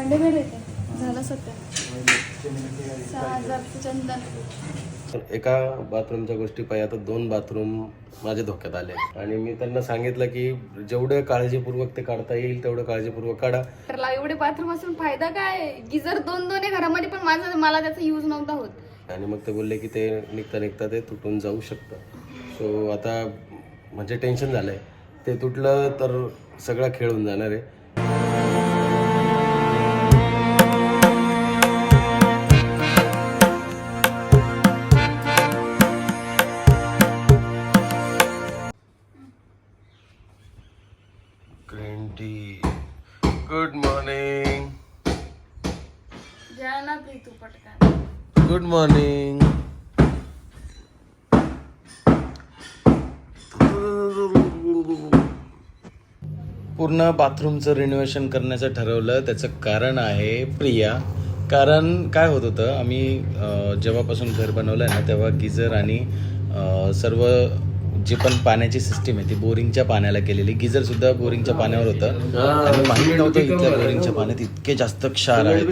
भांडे बिल येते झालं सत्तर सहा हजारचं चंदन. एका बाथरूमच्या गोष्टी पाहिजे आता दोन बाथरूम माझ्या धोक्यात आले. आणि मी त्यांना सांगितलं की जेवढं काळजीपूर्वक ते काढता येईल तेवढं काळजीपूर्वक काढा. तर एवढे बाथरूम असून फायदा काय? गिझर दोन दोन आहे घरामध्ये पण माझं मला त्याचा यूज नव्हता होत. आणि मग ते बोलले की ते निघता निघता ते तुटून जाऊ शकतं. सो आता म्हणजे टेन्शन झालंय. ते तुटलं तर सगळा खेळ होऊन जाणार आहे. मॉर्निंग पूर्ण बाथरूमचं रिनोव्हेशन करण्याचं ठरवलं. त्याचं कारण आहे प्रिया. कारण काय होत होतं आम्ही जेव्हापासून घर बनवलं आहे ना तेव्हा गिझर आणि सर्व जी पण पाण्याची सिस्टीम आहे ती बोरिंगच्या पाण्याला केलेली. गिझर सुद्धा बोरिंगच्या पाण्यावर होतं. आणि माहिती नव्हतं इथल्या बोरिंगच्या पाण्यात इतके जास्त क्षार आहेत.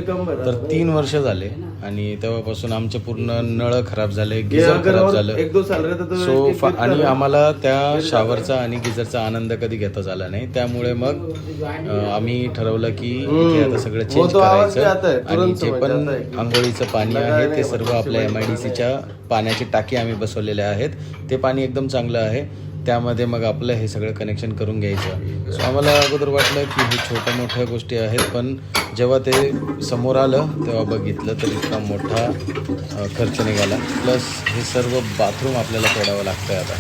तर तीन वर्ष झाले आणि तेव्हापासून आमचे पूर्ण नळ खराब झाले गिझर खराब झालं. सो आणि आम्हाला त्या शावरचा आणि गिझरचा आनंद कधी घेता झाला नाही. त्यामुळे मग आम्ही ठरवलं की आता सगळं चेंज करायचं. आणि जे पण. आंघोळीचं पाणी आहे ते सर्व आपल्या एम आय डी सीच्या पाण्याची टाकी आम्ही बसवलेले आहेत. ते पाणी एकदम चांगलं आहे. त्यामध्ये मग आपलं हे सगळं कनेक्शन करून घ्यायचं. सो आम्हाला अगोदर वाटलं की हे छोट्या मोठ्या गोष्टी आहेत पण जेव्हा ते समोर आलं तेव्हा बघितलं तर इतका मोठा खर्च निघाला. प्लस हे सर्व बाथरूम आपल्याला तोडावं लागतं आहे आता.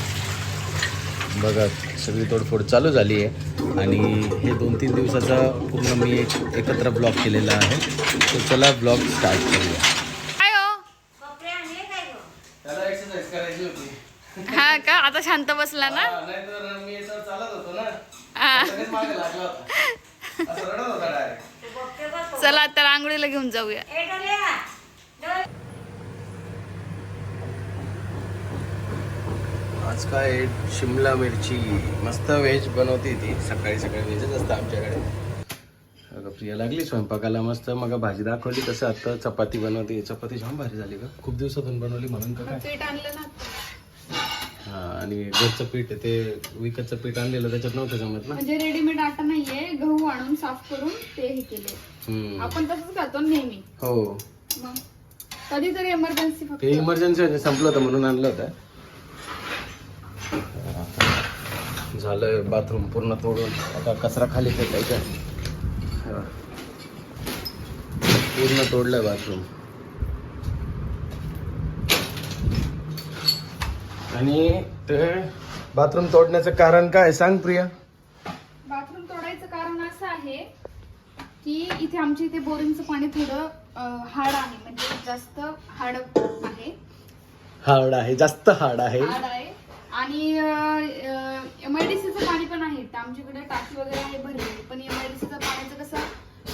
बघा सगळी तोडफोड चालू झाली आहे. आणि हे दोन तीन दिवसाचा पूर्ण मी एक एकत्र ब्लॉग केलेला आहे. तर चला ब्लॉग स्टार्ट करूया काय हो त्याला एक्सरसाइज करायची होती हा का? आता शांत बसला ना? नाहीतर मी याच्यावर चालत होतो ना. हा. लगेच मागे लागला होता. असं रडत होता डायरेक्ट चला आता रांगोळीला घेऊन जाऊया. आज काय शिमला मिरची? मस्त व्हेज बनवते ती. सकाळी सकाळी व्हेजच असतं आमच्याकडे. अगं प्रिया लागली स्वयंपाकाला मस्त. मग भाजी दाखवली कसं आता चपाती बनवते. चपाती छान भारी झाली का खूप दिवसातून बनवली म्हणून का काय? पीठ आणलं ना हा आणि घरचं पीठ ते विकतचं पीठ आणलेलं त्याच्यात नव्हतं जमत ना? म्हणजे रेडीमेड आटा नाहीये गहू आणून साफ करून ते हे केले हम्म. आपण तसंच ना नेहमी. हो. मग? कधीतरी एमर्जन्सी फक्त. ते इमर्जन्सी म्हणजे संपलं होतं म्हणून आणलं होतं. झालं बाथरूम पूर्ण तोडून. आता कचरा खाली फेकायचा हा. पूर्ण तोडलं बाथरूम आणि ते बाथरूम तोडण्याचं कारण काय? सांग प्रिया. बाथरूम तोडायचं कारण असं आहे की इथे आमच्या इथे बोरिंगचं पाणी थोडं अं, हार्ड आहे. म्हणजे जास्त हार्ड आहे. हार्ड आहे. जास्त हार्ड आहे. हार्ड आहे. आणि एमआयडीसीचं पाणी पण आहे. तर आमच्याकडे टाकी वगैरे आहे भरलेली. पण एमआयडीसीचं पाण्याचं कसं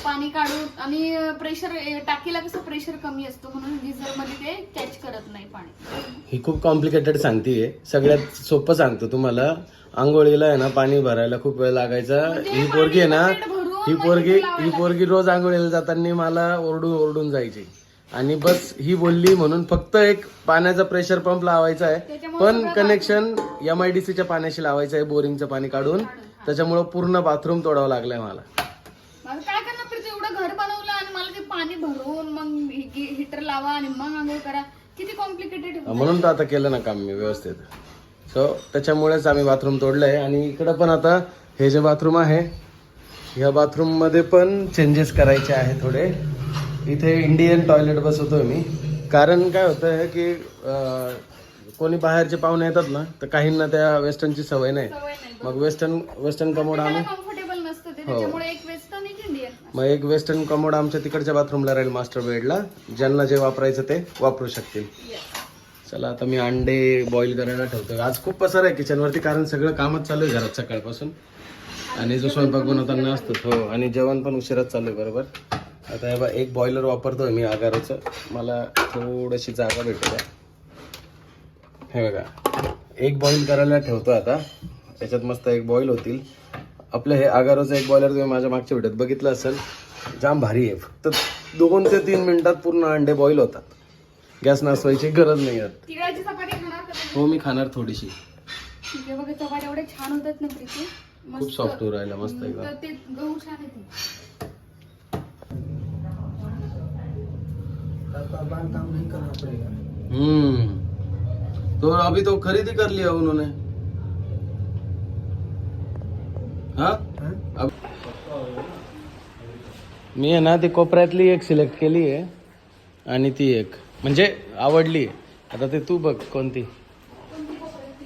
पाणी काढून आणि प्रेशर टाकीला कसं प्रेशर कमी असतो म्हणून गिझरमध्ये ते कॅच करत नाही पाणी. ही खूप कॉम्प्लिकेटेड सांगतीये. सगळ्यात सोपं सांगतो तुम्हाला. आंघोळीला आहे ना पाणी भरायला खूप वेळ लागायचा. ही पोरगी आहे ना ही पोरगी ही पोरगी रोज आंघोळीला जाताना मला ओरडून ओरडून जायची. आणि बस ही बोलली म्हणून फक्त एक पाण्याचा प्रेशर पंप लावायचा आहे. पण कनेक्शन एम आय डी सीच्या पाण्याशी लावायचं आहे बोरिंगचं पाणी काढून. त्याच्यामुळं पूर्ण बाथरूम तोडावं लागलंय मला माझं काय करणार प्रीती एवढं घर बनवलं आणि मला ते पाणी भरून मग हिटर लावा आणि मग आंघोळ करा. किती कॉम्प्लिकेटेड म्हणून तर आता केलं ना काम मी व्यवस्थित. सो त्याच्यामुळेच आम्ही बाथरूम तोडलंय. आणि इकडं पण आता हे जे बाथरूम आहे ह्या बाथरूममध्ये पण चेंजेस करायचे आहे थोडे. इथे इंडियन टॉयलेट बसवतोय मी. कारण काय होतं की अं, कोणी बाहेरचे पाहुणे येतात ना तर काहींना त्या वेस्टर्नची सवय नाही. मग वेस्टर्न वेस्टर्न कमोड आम्ही कम्फर्टेबल नसतं ते. मग एक वेस्टर्न कमोड आमच्या तिकडच्या बाथरूमला राहील मास्टर बेडला. ज्यांना जे वापरायचं ते वापरू शकतील. चला आता मी अंडे बॉईल करायला ठेवतो आज खूप पसार आहे किचनवरती कारण सगळं कामच चालू आहे घरात सकाळपासून. आणि जो स्वयंपाक बनवताना असतो हो आणि जेवण पण उशिराच चालू आहे बरोबर? आता हे बा एक बॉयलर वापरतोय मी आगाराचं. मला थोडीशी जागा भेटू द्या. हे बघा एक बॉईल करायला ठेवतो आता. त्याच्यात मस्त एक बॉईल होतील. आपलं हे आगाराचं एक बॉयलर तुम्ही माझ्या मागच्या भेटत बघितलं असेल जाम भारी आहे. फक्त दोन ते तीन मिनिटात पूर्ण अंडे बॉईल होतात. गॅस नसवायची गरज नाही आहे तिळाची चपाती खाणार का तुम्ही? हो मी खाणार थोडीशी. ठीक आहे बघा चपात्या एवढ्या छान होतात ना प्रीती. खूप सॉफ्ट होऊ राहिला मस्त तर एकदम ते गहू छान येते हम्म. तो अभी तो खरीदी कर लिया उन्होंने. हाँ? मी आहे ना ती कोपऱ्यातली एक सिलेक्ट केली आहे आणि ती एक. म्हणजे आवडली आता ते तू बघ कोणती.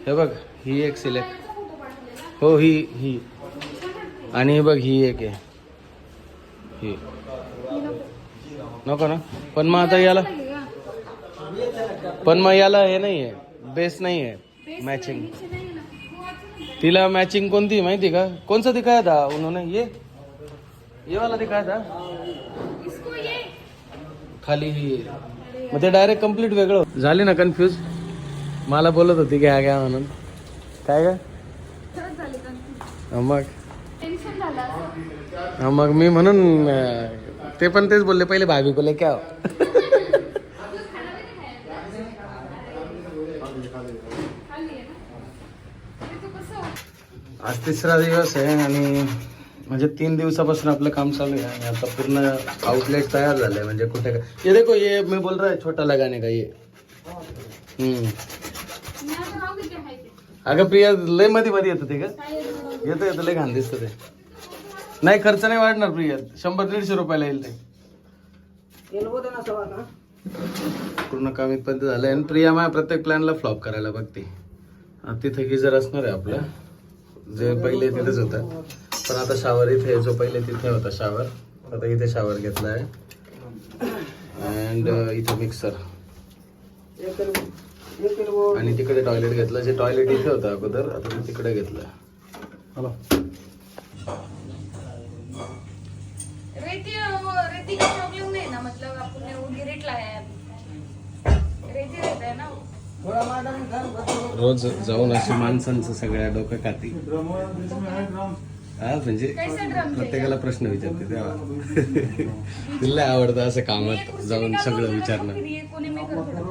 हे बघ ही एक सिलेक्ट हो ही ही. आणि हे बघ ही एक आहे. ही. नको ना. पण मग आता याला पण मग याला हे नाही आहे बेस नाही आहे मॅचिंग तिला मॅचिंग कोणती माहिती का? सा दिखाया था उन्होंने? ये? ये वाला दिखाया था? इसको ये। खाली मग ते डायरेक्ट कंप्लीट वेगळं. झाली ना कन्फ्यूज मला बोलत होती घ्या घ्या म्हणून. काय का हा मग? हा मग मी म्हणून ते पण तेच बोलले पहिले भाभी को लेके आओ खाल्ली आहे ना ते तू कसं आज तिसरा दिवस आहे आणि म्हणजे तीन दिवसापासून आपलं काम चालू आहे आणि आता पूर्ण आउटलेट तयार झालंय. म्हणजे कुठे काय ये देखो ये मी बोल रहा है छोटा लगाने का ये हम्म. अगं प्रिया लयमध्ये मध्ये येतं ते का? येतं? येतं लय घाण दिसतं ते. नाही खर्च नाही वाढणार प्रिया. शंभर दीडशे रुपयाला येईल ते. पूर्ण काम इथपर्यंत झालंय आणि प्रिया माझ्या प्रत्येक प्लॅनला फ्लॉप करायला बघते. तिथे गिजर असणार आहे आपलं. जे पहिले तिथेच होतं. पण आता शावर इथे जो पहिले तिथे होता शावर आता इथे शावर घेतला आहे. अँड इथे मिक्सर आणि तिकडे टॉयलेट घेतलं जे टॉयलेट इथे होतं अगोदर आता ते तिकडे घेतलं. हॅलो रेती रेती का प्रॉब्लेम नाही ना मतलब आपण वो गिरेटला आहे अभी. रेती रहता है ना रोज जाऊन अशी माणसांचं सगळ्या डोकं खाती हा म्हणजे प्रत्येकाला प्रश्न विचारते तेव्हा तिला आवडतं असं कामात जाऊन सगळं विचारणं फिर ये कोने में कर थोड़ा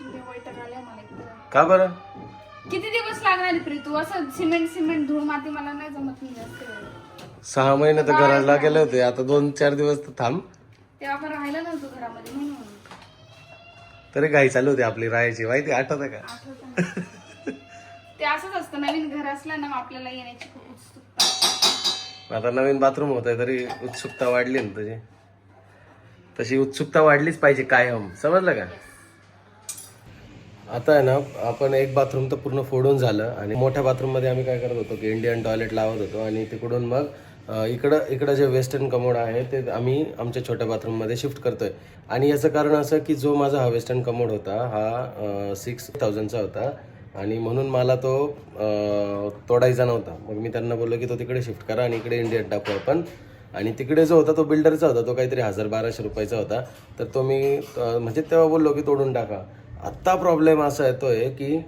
इथे वैताग आलाय मला एकतर. का बरं? किती दिवस लागणार आहे प्रीतू? असं सिमेंट सिमेंट धूळ माती मला नाही जमत नाही जास्त वेळ. सहा महिने तर घराला गेले होते. आता दोन चार दिवस तर थांब. तेव्हा आपण राहिलं नव्हतं घरामध्ये म्हणून. तरी घाई चालू होती आपली राहायची. माहिती आठवत का? आठवतं ना. ते असंच असतं. नवीन घर असलं ना मग आपल्याला येण्याची खूप उत्सुकता आता नवीन बाथरूम होत आहे तरी उत्सुकता वाढली ना तुझी. तशी उत्सुकता वाढलीच पाहिजे कायम. समजलं का? आता आहे ना आपण एक बाथरूम तर पूर्ण फोडून झालं आणि मोठ्या बाथरूममध्ये आम्ही काय करत होतो की इंडियन टॉयलेट लावत होतो आणि तिकडून मग इकडं इकडं जे वेस्टर्न कमोड आहे ते आम्ही आमच्या छोट्या बाथरूममध्ये शिफ्ट करतोय. आणि याचं कारण असं की जो माझा हा वेस्टर्न कमोड होता हा सिक्स थाउजंडचा होता. आणि म्हणून मला तो तोडायचा नव्हता. मग मी त्यांना बोललो की तो तिकडे शिफ्ट करा आणि इकडे इंडियन टाकू आपण. आणि तिकडे जो होता तो बिल्डरचा होता तो काहीतरी हजार बाराशे रुपयाचा होता. तर तो मी म्हणजे तेव्हा बोललो की तोडून टाका. आत्ता प्रॉब्लेम असा येतो आहे की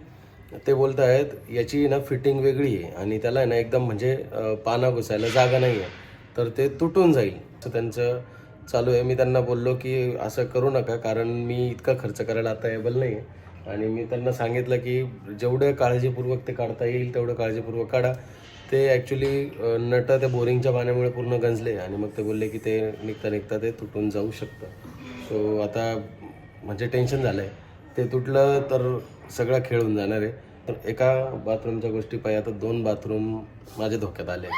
ते बोलत आहेत याची ना फिटिंग वेगळी आहे आणि त्याला आहे ना एकदम म्हणजे पाना घुसायला जागा नाही आहे तर ते तुटून जाईल. असं त्यांचं चालू आहे. मी त्यांना बोललो की असं करू नका कारण मी इतका खर्च करायला आता एबल नाही आहे आणि मी त्यांना सांगितलं की जेवढं काळजीपूर्वक ते काढता येईल तेवढं काळजीपूर्वक काढा. ते ॲक्च्युली नट त्या बोरिंगच्या पाण्यामुळे पूर्ण गंजले आणि मग ते बोलले की ते निघता निघता ते तुटून जाऊ शकतं. सो आता म्हणजे टेन्शन झालं आहे ते तुटलं तर सगळा खेळ होऊन जाणार आहे. तर एका बाथरूमच्या गोष्टी पाहिजे आता दोन बाथरूम माझ्या धोक्यात आले.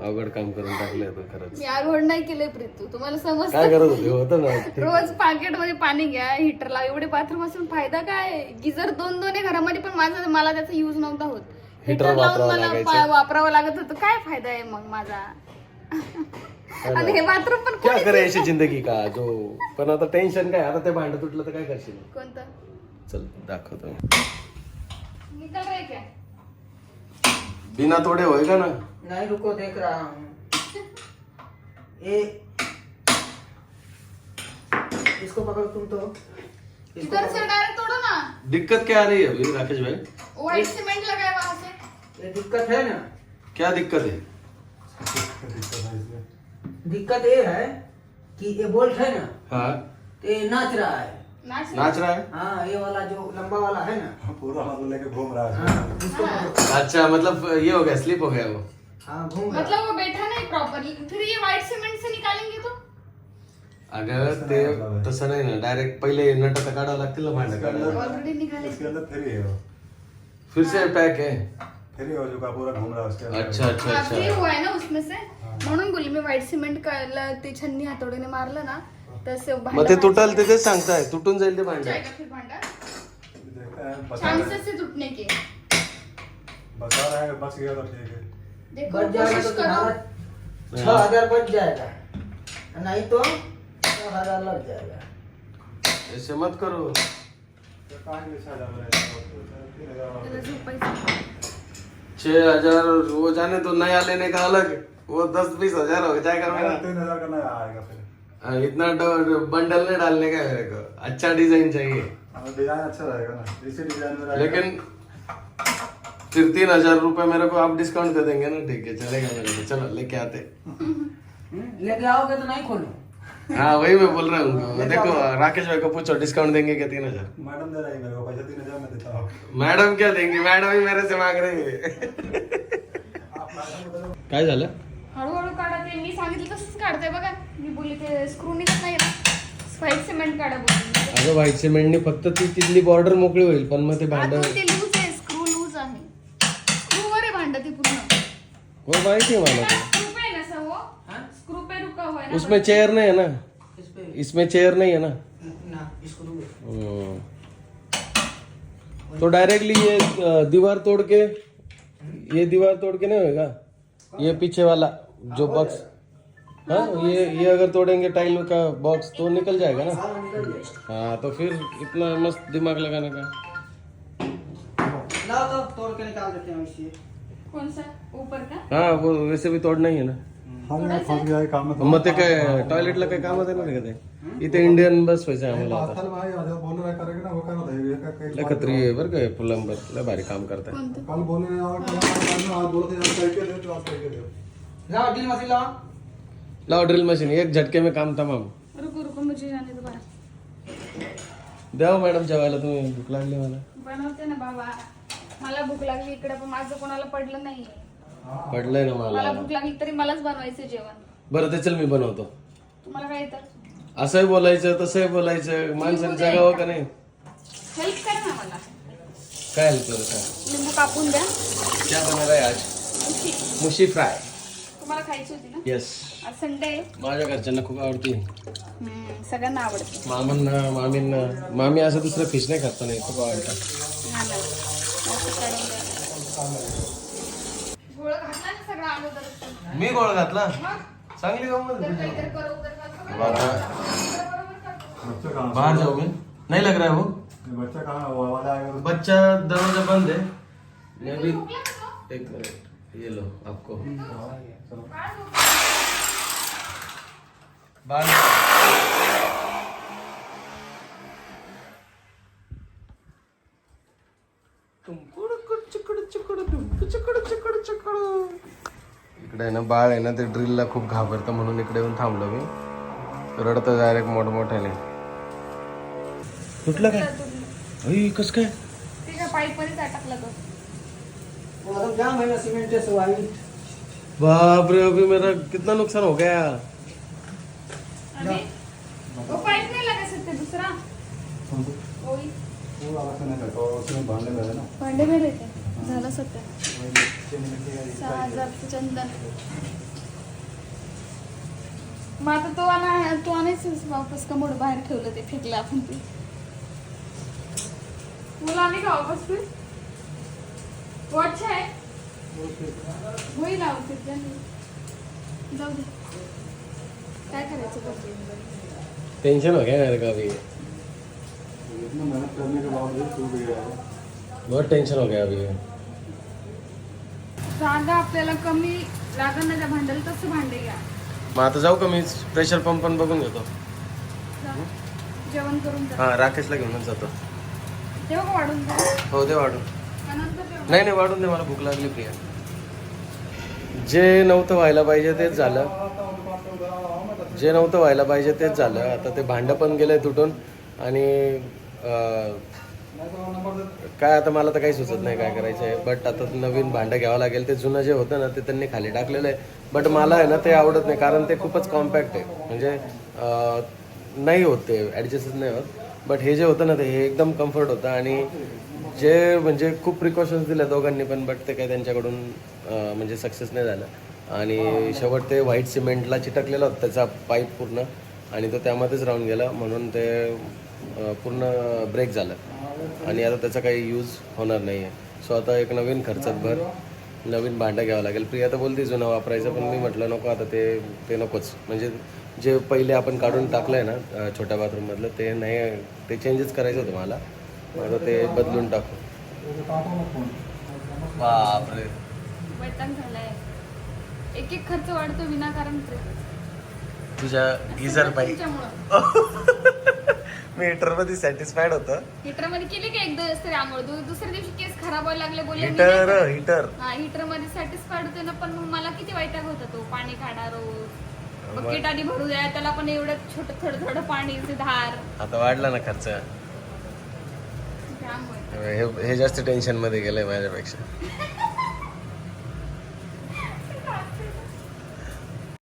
अवघड काम करून टाकले तो खरंच. मी आरोहण नाही केलंय प्रीतू. तुम्हाला समज काय करत होते? होतं ना. रोज पाकिटमध्ये पाणी घ्या हिटर ला एवढे बाथरूम असून फायदा काय? गिझर दोन दोन आहे घरामध्ये पण माझा मला त्याचा युज नव्हता होत. Heater हिटर लावून वापरावं मला लागायचं. पा- वापरावं लागत होतं. काय फायदा आहे मग माझा? आणि हे बाथरूम पण क्या करे अशी जिंदगी का? जो पण आता टेन्शन काय? आता ते भांडं तुटलं तर काय करशील? कोणतं? चल दाखवतो. निकल रे क्या बिना तोडे होय का ना? नहीं रुको देख रहा हूँ ये इसको पकड़ो तुम तो. इसको इधर से डायरेक्ट तोड़ो ना. दिक्कत क्या आ रही है अभी राकेश भाई? व्हाइट सीमेंट लगाए वहां से. पकड़ो। ये दिक्कत है ना? क्या दिक्कत है? दिक्कत ये है कि ये बोल्ट है ना हाँ। तो ये नाच रहा है। नाच रहा है? हाँ? ये वाला जो लंबा वाला है ना। पूरा हाथ लेके घूम रहा है। हाँ अच्छा मतलब ये हो गया स्लिप हो गया वो? हाँ घूम मतलब वो बैठा नहीं प्रॉपरली फिर ये व्हाइट सीमेंट से निकालेंगे तो? अगं ते तसं नाही ना डायरेक्ट पहिले नट तर काढावं लागतील ना भांडं काढायला ऑलरेडी निकाले। उसके अंदर फ्री है। वो फिर से पैक है? फ्री हो चुका पूरा घूम रहा है उसके अंदर। अच्छा अच्छा हाँ, फ्री अच्छा हुआ है ना उसमें से। म्हणून बोली मी व्हाइट सिमेंट का ते छन्नी हातोडीने मारलं ना तसे मग ते तुटल ते तेच सांगताय तुटून जाईल ते भांडं. हैं चांसेस है टूटने के. बचा रहे हैं बच गया तो ठीक है देखो बच जाएगा कोशिश तो करो. छह हजार बच जाएगा. नहीं तो छह हजार लग जाएगा. ऐसे मत करो. तो कहाँ के लिए छह हजार रहेगा? तीन हजार और त्याला झोपायचं. छह हजार वो जाने तो नया लेने का अलग वो दस बीस हज़ार हो जाएगा मेरा। तीन हज़ार का नया आएगा फिर। हाँ, इतना बंडल नहीं डालने का मेरे को। अच्छा डिज़ाइन चाहिए। डिज़ाइन अच्छा रहेगा ना। इसी डिज़ाइन में रहेगा। लेकिन फिर तीन हज़ार रुपए मेरे को आप डिस्काउंट दे देंगे ना ठीक है चलेगा मेरे को। चलो लेके आते। हम्म, लेके आओगे तो नहीं खोलो। हाँ वही मैं बोल रहा हूँ। देखो राकेश भाई को पूछो डिस्काउंट देंगे क्या तीन हज़ार? मैडम दे रही मेरे को पैसा तीन हज़ार में देता हूँ। मॅडम क्या देंगी? मैडम ही मेरे से मांग रही है। काय झालं? हळूहळू काढा ते. मी सांगितलं तसंच काढते बघा. मी बोलली ते स्क्रू निघत नाही ना. व्हाईट सिमेंट काढा बोलली अगं व्हाईट सिमेंटने फक्त ती तिथली बॉर्डर मोकळी होईल पण मग ते भांड आतून ते लूज आहे. स्क्रू लूज आहे. स्क्रू वर आहे भांड ते पूर्ण. हो माहिती आहे मला. ते. स्क्रू पे है ना सर वो स्क्रू पे रुका हुआ है ना उसमें चेयर नहीं है ना? इस पे. इसमें चेयर नहीं है ना? ना इसको दो. हम्म. तो डायरेक्टली ये अ, दीवार तोड़ के ये दीवार तोड़ के नहीं होगा ये पीछे वाला. जो बॉक्स हाँ ये ये अगर तोड़ेंगे टाइल का बॉक्स तो निकल जाएगा ना? हाँ हाँ तो फिर इतना मस्त दिमाग लगाने का। लाओ तो तोड़ के निकाल देते हैं इसे। कौन सा? ऊपर का? हाँ वो वैसे भी तोड़ना ही है ना। हाँ मैं फंस गया है काम में मग ते काय टॉयलेटला काय कामात येणार आहे का ते इथे इंडियन बस व्हायचं आम्हाला खत्री आहे बरं काय लय भारी काम करताय लाओ ड्रिल मशीन लाओ। लाव ड्रिल मशीन एक झटके में काम तमाम। रुको रुको मुझे जाने दो बाहेर। द्या मॅडम जेवायला तुम्ही भूक लागली मला। बनवते ना बाबा। मला भूक लागली इकडे पण माझं कोणाला पडलं नाही पडलंय ना मला। मला भूक लागली तरी मलाच बनवायचं जेवण। बरं ते चल मी बनवतो। तुम्हाला काय येतं? असंही बोलायचं तसंही बोलायचं माणसाने जगावं का नाही? हेल्प करा ना मला। काय हेल्प करू काय लिंबू कापून द्या। क्या बना आज? मुशी. मुशी फ्राय। तुम्हाला खायची होती ना? येस आज संडे आहे माझ्या घरच्यांना खूप आवडते. हम्म, सगळ्यांना आवडते. मामांना मामींना. मामी असं दुसरं फिश नाही खात नाही खूप आवडतं. हा ना. असं काढून द्या. गोळ घातला ना सगळा अगोदर मी गोळ घातला? मग? चांगली गंमत तर आहे. काहीतरी करू तर का सगळं बाबा, बरोबर करतो. बच्चा कहाँ बाहर जाओ मैं. नहीं लग रहा है वो? बच्चा कहाँ वो वाला आएगा तो बच्चा दरवाजा बंद है मैं तो? एक मिनट ये लो आपको. बाल। इकडे आहे ना बाळ आहे ना ते ड्रिलला खूप घाबरतं म्हणून इकडे येऊन थांबलो मी. रडतं डायरेक्ट मोठमोठ्याने. तुटलं काय? अई कस काय? ते काय पाईप मध्येच अटकला तो सीमेंट से वाइट बाप रे अभी मेरा कितना नुकसान हो गया वो पाईप नाही लगा सकते दुसरा? ओई वो वाला नहीं करता वो उसमें बांधने में ना। भांडे में देते झालं सत्य सहा हजारचं चंदन। मग आता तो आणा तो वापस कमोड बाहेर ठेवलं ते फेकलं आपण ते। मुलं आली का वापस फिर वो अच्छा है। वही लावते जाऊ दे। काय करायचं बघते टेंशन हो गया मेरे को अभी। इतना मेहनत करने के बावजूद टूट गया है। बहुत टेंशन हो गया अभी। जागा आपल्याला कमी लागण ना त्या भांड्याला तसं भांडे घ्या. मग आता जाऊ का मी प्रेशर पंप पण बघून घेतो. जेवण करून जा. हा राकेशला घेऊनच जातो. तेव्हा का वाढून हो दे वाढून? नाही नाही वाढून दे मला भूक लागली प्रिया. जे नव्हतं व्हायला पाहिजे तेच झालं. जे नव्हतं व्हायला पाहिजे तेच झालं. आता ते भांडं पण गेलंय तुटून आणि काय आता मला तर काही सुचत नाही काय करायचं आहे बट आता नवीन भांडं घ्यावं लागेल. ते जुनं जे होतं ना ते त्यांनी खाली टाकलेलं आहे. बट मला आहे ना ते आवडत नाही. कारण ते खूपच कॉम्पॅक्ट आहे. म्हणजे नाही होत ते ॲडजस्टच नाही होत. बट हे जे होतं ना ते हे एकदम कम्फर्ट होतं. आणि जे म्हणजे खूप प्रिकॉशन्स दिल्या दोघांनी पण बट ते काही त्यांच्याकडून अं, म्हणजे सक्सेस नाही झालं. आणि शेवट ते व्हाईट सिमेंटला चिटकलेला होता त्याचा पाईप पूर्ण आणि तो त्यामध्येच राहून गेला. म्हणून ते अं, पूर्ण ब्रेक झालं. आणि आता त्याचा काही यूज होणार नाही आहे सो आता एक नवीन खर्चात भर नवीन भांडं घ्यावं लागेल. प्रिया तर बोलते जुनं वापरायचं पण मी म्हटलं नको आता ते ते नकोच. म्हणजे जे पहिले आपण काढून टाकलं आहे ना अं, छोट्या बाथरूममधलं ते नाही ते चेंजेस करायचं होतं मला. आता ते बदलून टाकू. बापरे. वैताग झालाय. एक एक खर्च वाढतो विनाकारण तुझ्या गिझर बाई. मी हिटरमध्ये सॅटिस्फाईड होतं. हिटरमध्ये केली की एक दिवस तरी आंघोळ? दुसऱ्या दिवशी केस खराब व्हायला लागले बोलले हिटर. हिटर. हा हिटरमध्ये सॅटिस्फाईड होते ना पण मग मला किती वैताग होता तो पाणी काढा रोज. बकेट आधी भरू द्या त्याला पण एवढं छोटं थोडं थोडं पाणी धार. आता वाढला ना खर्च? हे हे जास्त टेन्शनमध्ये गेलं आहे माझ्यापेक्षा.